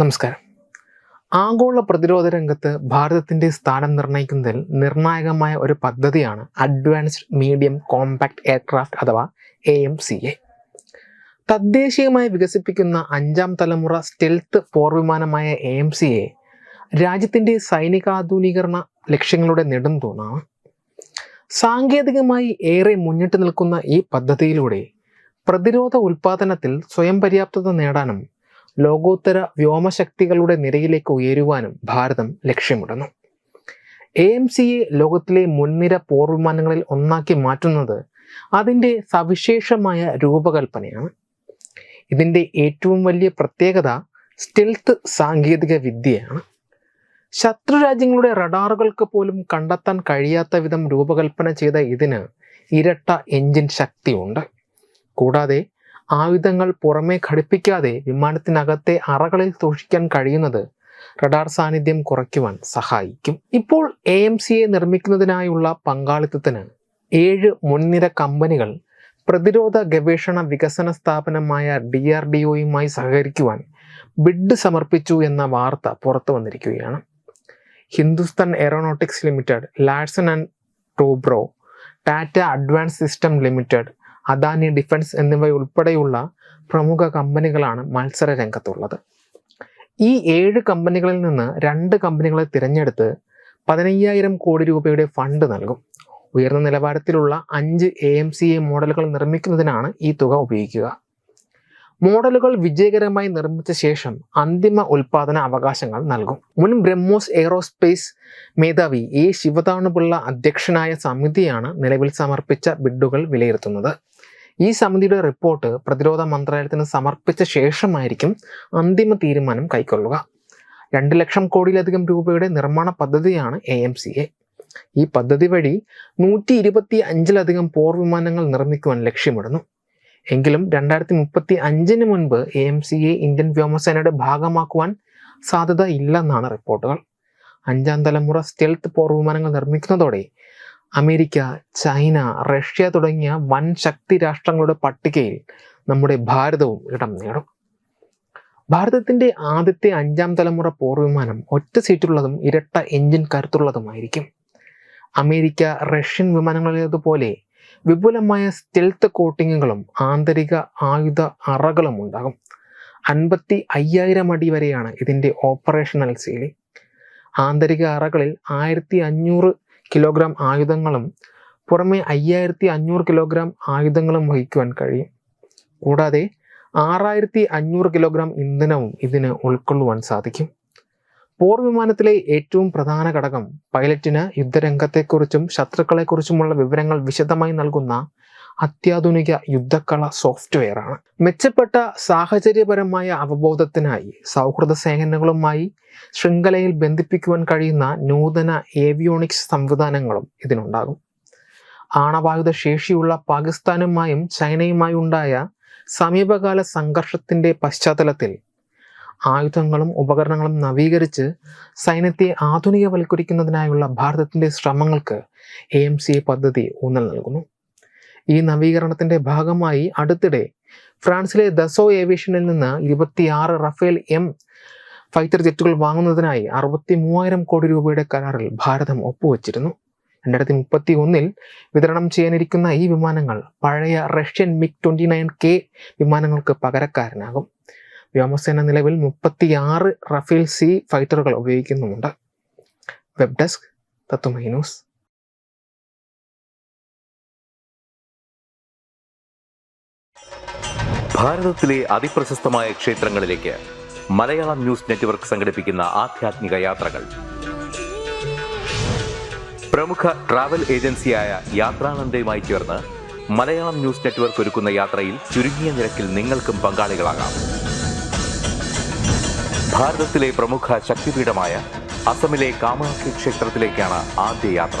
നമസ്കാരം. ആഗോള പ്രതിരോധ രംഗത്ത് ഭാരതത്തിന്റെ സ്ഥാനം നിർണയിക്കുന്നതിൽ നിർണായകമായ ഒരു പദ്ധതിയാണ് അഡ്വാൻസ്ഡ് മീഡിയം കോമ്പാക്ട് എയർക്രാഫ്റ്റ് അഥവാ എ എം സി എ തദ്ദേശീയമായി വികസിപ്പിക്കുന്ന അഞ്ചാം തലമുറ സ്റ്റെൽത്ത് പോർ വിമാനമായ എ എം സി എ രാജ്യത്തിന്റെ സൈനികാധുനീകരണ ലക്ഷ്യങ്ങളുടെ നെടും തൂണാണ് സാങ്കേതികമായി ഏറെ മുന്നിട്ട് നിൽക്കുന്ന ഈ പദ്ധതിയിലൂടെ പ്രതിരോധ ഉൽപാദനത്തിൽ സ്വയം പര്യാപ്തത നേടാനും ലോകോത്തര വ്യോമശക്തികളുടെ നിരയിലേക്ക് ഉയരുവാനും ഭാരതം ലക്ഷ്യമിടുന്നു. എ എം സിയെ ലോകത്തിലെ മുൻനിര പോർവിമാനങ്ങളിൽ ഒന്നാക്കി മാറ്റുന്നത് അതിന്റെ സവിശേഷമായ രൂപകൽപ്പനയാണ്. ഇതിന്റെ ഏറ്റവും വലിയ പ്രത്യേകത സ്റ്റെൽത്ത് സാങ്കേതിക വിദ്യയാണ്. ശത്രു രാജ്യങ്ങളുടെ റഡാറുകൾക്ക് പോലും കണ്ടെത്താൻ കഴിയാത്ത വിധം രൂപകൽപ്പന ചെയ്ത ഇതിന് ഇരട്ട എഞ്ചിൻ ശക്തിയുണ്ട്. കൂടാതെ ആയുധങ്ങൾ പുറമേ ഘടിപ്പിക്കാതെ വിമാനത്തിനകത്തെ അറകളിൽ സൂക്ഷിക്കാൻ കഴിയുന്നത് റഡാർ സാന്നിധ്യം കുറയ്ക്കുവാൻ സഹായിക്കും. ഇപ്പോൾ എ എം സിയെ നിർമ്മിക്കുന്നതിനായുള്ള പങ്കാളിത്തത്തിന് ഏഴ് മുൻനിര കമ്പനികൾ പ്രതിരോധ ഗവേഷണ വികസന സ്ഥാപനമായ ഡി ആർ ഡി ഒയുമായി സഹകരിക്കുവാൻ ബിഡ് സമർപ്പിച്ചു എന്ന വാർത്ത പുറത്തു വന്നിരിക്കുകയാണ്. Hindustan aeronautics limited Larsen and Toubro Tata advance system limited Adani defence എന്നിവയുൾപ്പെടെയുള്ള പ്രമുഖ കമ്പനികളാണ് മത്സര രംഗത്തുള്ളത്. ഈ ഏഴ് കമ്പനികളിൽ നിന്ന് രണ്ട് കമ്പനികളെ തിരഞ്ഞെടുത്ത് പതിനയ്യായിരം കോടി രൂപയുടെ ഫണ്ട് നൽകും. ഉയർന്ന നിലവാരത്തിലുള്ള അഞ്ച് എ എം സി എ മോഡലുകൾ നിർമ്മിക്കുന്നതിനാണ് ഈ തുക ഉപയോഗിക്കുക. മോഡലുകൾ വിജയകരമായി നിർമ്മിച്ച ശേഷം അന്തിമ ഉൽപാദന അവകാശങ്ങൾ നൽകും. മുൻ ബ്രഹ്മോസ് എയ്റോസ്പേസ് മേധാവി എ ശിവതാണുപിള്ള അധ്യക്ഷനായ സമിതിയാണ് നിലവിൽ സമർപ്പിച്ച ബിഡുകൾ വിലയിരുത്തുന്നത്. ഈ സമിതിയുടെ റിപ്പോർട്ട് പ്രതിരോധ മന്ത്രാലയത്തിന് സമർപ്പിച്ച ശേഷമായിരിക്കും അന്തിമ തീരുമാനം കൈക്കൊള്ളുക. രണ്ട് ലക്ഷം കോടിയിലധികം രൂപയുടെ നിർമ്മാണ പദ്ധതിയാണ് എ എം സി എ ഈ പദ്ധതി വഴി നൂറ്റി ഇരുപത്തി അഞ്ചിലധികം പോർ വിമാനങ്ങൾ നിർമ്മിക്കുവാൻ ലക്ഷ്യമിടുന്നു. എങ്കിലും രണ്ടായിരത്തി മുപ്പത്തി അഞ്ചിന് മുൻപ് A M C A Indian വ്യോമസേനയുടെ ഭാഗമാക്കുവാൻ സാധ്യത ഇല്ലെന്നാണ് റിപ്പോർട്ടുകൾ അഞ്ചാം തലമുറ സ്റ്റെൽത്ത് പോർ വിമാനങ്ങൾ നിർമ്മിക്കുന്നതോടെ അമേരിക്ക ചൈന റഷ്യ തുടങ്ങിയ വൻ ശക്തി രാഷ്ട്രങ്ങളുടെ പട്ടികയിൽ നമ്മുടെ ഭാരതവും ഇടം നേടും. ഭാരതത്തിന്റെ ആദ്യത്തെ അഞ്ചാം തലമുറ പോർ വിമാനം ഒറ്റ സീറ്റുള്ളതും ഇരട്ട എഞ്ചിൻ കരുത്തുള്ളതുമായിരിക്കും. അമേരിക്ക റഷ്യൻ വിമാനങ്ങളിലേതുപോലെ വിപുലമായ സ്റ്റെൽത്ത് കോട്ടിങ്ങുകളും ആന്തരിക ആയുധ അറകളും ഉണ്ടാകും. അൻപത്തി അയ്യായിരം അടി വരെയാണ് ഇതിന്റെ ഓപ്പറേഷണൽ സീലിംഗ് ആന്തരിക അറകളിൽ ആയിരത്തി അഞ്ഞൂറ് കിലോഗ്രാം ആയുധങ്ങളും പുറമെ അയ്യായിരത്തി അഞ്ഞൂറ് കിലോഗ്രാം ആയുധങ്ങളും വഹിക്കുവാൻ കഴിയും. കൂടാതെ ആറായിരത്തി അഞ്ഞൂറ് കിലോഗ്രാം ഇന്ധനവും ഇതിന് ഉൾക്കൊള്ളുവാൻ സാധിക്കും. പോർ വിമാനത്തിലെ ഏറ്റവും പ്രധാന ഘടകം പൈലറ്റിന് യുദ്ധരംഗത്തെക്കുറിച്ചും ശത്രുക്കളെക്കുറിച്ചുമുള്ള വിവരങ്ങൾ വിശദമായി നൽകുന്ന അത്യാധുനിക യുദ്ധക്കള സോഫ്റ്റ്വെയറാണ്. മെച്ചപ്പെട്ട സാഹചര്യപരമായ അവബോധത്തിനായി സൗഹൃദ സേനകളുമായി ശൃംഖലയിൽ ബന്ധിപ്പിക്കുവാൻ കഴിയുന്ന നൂതന ഏവിയോണിക്സ് സംവിധാനങ്ങളും ഇതിനുണ്ടാകും. ആണവായുധ ശേഷിയുള്ള പാകിസ്ഥാനുമായും ചൈനയുമായും ഉണ്ടായ സമീപകാല സംഘർഷത്തിന്റെ പശ്ചാത്തലത്തിൽ ആയുധങ്ങളും ഉപകരണങ്ങളും നവീകരിച്ച് സൈന്യത്തെ ആധുനികവൽക്കരിക്കുന്നതിനായുള്ള ഭാരതത്തിന്റെ ശ്രമങ്ങൾക്ക് എ എം സി പദ്ധതി ഊന്നൽ നൽകുന്നു. ഈ നവീകരണത്തിന്റെ ഭാഗമായി അടുത്തിടെ ഫ്രാൻസിലെ ദസോ ഏവിയേഷനിൽ നിന്ന് ഇരുപത്തിയാറ് റഫേൽ എം ഫൈറ്റർ ജെറ്റുകൾ വാങ്ങുന്നതിനായി അറുപത്തി മൂവായിരം കോടി രൂപയുടെ കരാറിൽ ഭാരതം ഒപ്പുവച്ചിരുന്നു. രണ്ടായിരത്തി മുപ്പത്തി ഒന്നിൽ വിതരണം ചെയ്യാനിരിക്കുന്ന ഈ വിമാനങ്ങൾ പഴയ Russian MiG twenty nine K വിമാനങ്ങൾക്ക് പകരക്കാരനാകും. വ്യോമസേന നിലവിൽ മുപ്പത്തിയാറ് റഫേൽ സി ഫൈറ്ററുകൾ ഉപയോഗിക്കുന്നുമുണ്ട്. വെബ് ഡെസ്ക് തത്തുമൈ ന്യൂസ്. ഭാരതത്തിലെ അതിപ്രശസ്തമായ ക്ഷേത്രങ്ങളിലേക്ക് മലയാളം ന്യൂസ് നെറ്റ്വർക്ക് സംഘടിപ്പിക്കുന്ന ആധ്യാത്മിക യാത്രകൾ. പ്രമുഖ ട്രാവൽ ഏജൻസിയായ യാത്രാനന്ദയുമായി ചേർന്ന് മലയാളം ന്യൂസ് നെറ്റ്വർക്ക് ഒരുക്കുന്ന യാത്രയിൽ ചുരുങ്ങിയ നിരക്കിൽ നിങ്ങൾക്കും പങ്കാളികളാകാം. ഭാരതത്തിലെ പ്രമുഖ ശക്തിപീഠമായ അസമിലെ കാമാഖ്യ ക്ഷേത്രത്തിലേക്കാണ് ആദ്യ യാത്ര.